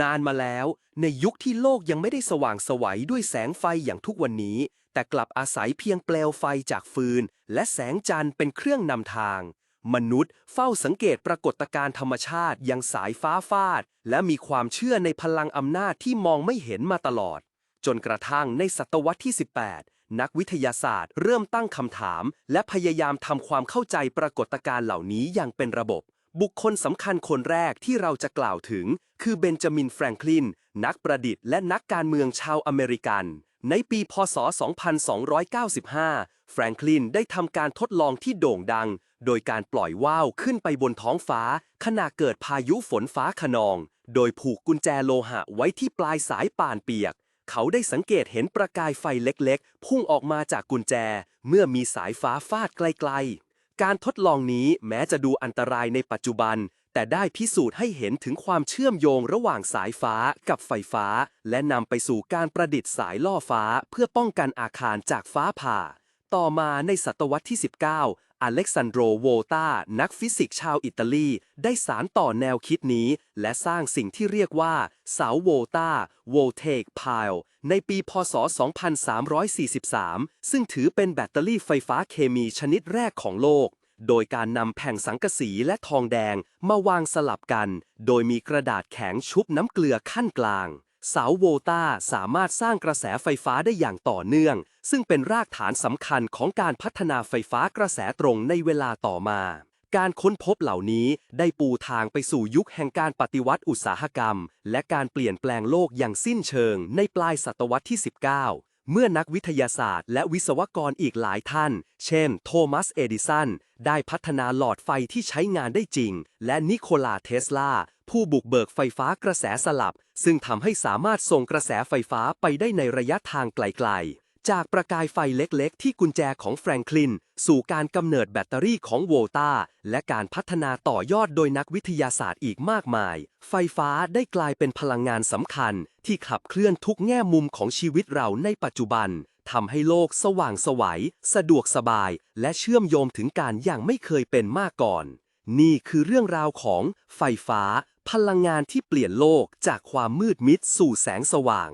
นานมาแล้วในยุคที่โลกยังไม่ได้สว่างไสวัยด้วยแสงไฟอย่างทุกวันนี้ แต่กลับอาศัยเพียงเปลวไฟจากฟืน และแสงจันทร์เป็นเครื่องนำทาง มนุษย์เฝ้าสังเกตปรากฏการณ์ธรรมชาติอยังสายฟ้าฟาด และมีความเชื่อในพลังอำนาจที่มองไม่เห็นมาตลอด จนกระทั่งในศตวรรษที่ 18 นักวิทยาศาสตร์เริ่มตั้งคำถาม และพยายามทำความเข้าใจปรากฏการณ์เหล่านี้อย่างเป็นระบบ บุคคลสำคัญคนแรกที่เราจะกล่าวถึง คือเบนจามินแฟรงคลิน นักประดิษฐ์และนักการเมืองชาวอเมริกัน ในปีพศ 2295 แฟรงคลินได้ทำการทดลองที่โด่งดัง โดยการปล่อยว่าวขึ้นไปบนท้องฟ้า ขณะเกิดพายุฝนฟ้าขนอง โดยผูกกุญแจโลหะไว้ที่ปลายสายป่านเปียก เขาได้สังเกตเห็นประกายไฟเล็กๆ พุ่งออกมาจากกุญแจ เมื่อมีสายฟ้าฟาดไกลๆ การทดลองนี้แม้จะดูอันตรายในปัจจุบัน แต่ได้พิสูจน์ให้เห็นถึงความเชื่อมโยงระหว่างสายฟ้ากับไฟฟ้า และนำไปสู่การประดิษฐ์สายล่อฟ้าเพื่อป้องกันอาคารจากฟ้าผ่า ต่อมาในศตวรรษที่ 19 อเล็กซานโดรโวตานักฟิสิกส์ชาวอิตาลี ได้สารต่อแนวคิดนี้ และสร้างสิ่งที่เรียกว่า เสาโวตาโวเทกพายในปีพศ 2343 ซึ่งถือเป็นแบตเตอรี่ไฟฟ้าเคมีชนิดแรกของโลก โดยการนำแผ่นสังกะสีและทองแดงมาวางสลับกัน โดยมีกระดาษแข็งชุบน้ำเกลือขั้นกลาง เสาโวตาสามารถสร้างกระแสไฟฟ้าได้อย่างต่อเนื่อง ซึ่งเป็นรากฐานสำคัญของการพัฒนาไฟฟ้ากระแสตรงในเวลาต่อมา การค้นพบเหล่านี้ได้ปูทางไปสู่ยุคแห่งการปฏิวัติอุตสาหกรรม และการเปลี่ยนแปลงโลกอย่างสิ้นเชิงในปลายศตวรรษที่ 19 เมื่อนักวิทยาศาสตร์และวิศวกรอีกหลายท่าน เช่น โทมัส เอดิสัน ได้พัฒนาหลอดไฟที่ใช้งานได้จริง และนิโคลา เทสลา ผู้บุกเบิกไฟฟ้ากระแสสลับ ซึ่งทำให้สามารถส่งกระแสไฟฟ้าไปได้ในระยะทางไกลๆ จากประกายไฟเล็กๆ ที่กุญแจของแฟรงคลิน สู่การกำเนิดแบตเตอรี่ของโวลตาและการพัฒนาต่อยอดโดยนักวิทยาศาสตร์อีกมากมาย ไฟฟ้าได้กลายเป็นพลังงานสำคัญ ที่ขับเคลื่อนทุกแง่มุมของชีวิตเราในปัจจุบันทำให้โลกสว่างไสวัย สะดวกสบาย และเชื่อมโยงถึงการอย่างไม่เคยเป็นมาก่อน นี่คือเรื่องราวของไฟฟ้า พลังงานที่เปลี่ยนโลกจากความมืดมิดสู่แสงสว่าง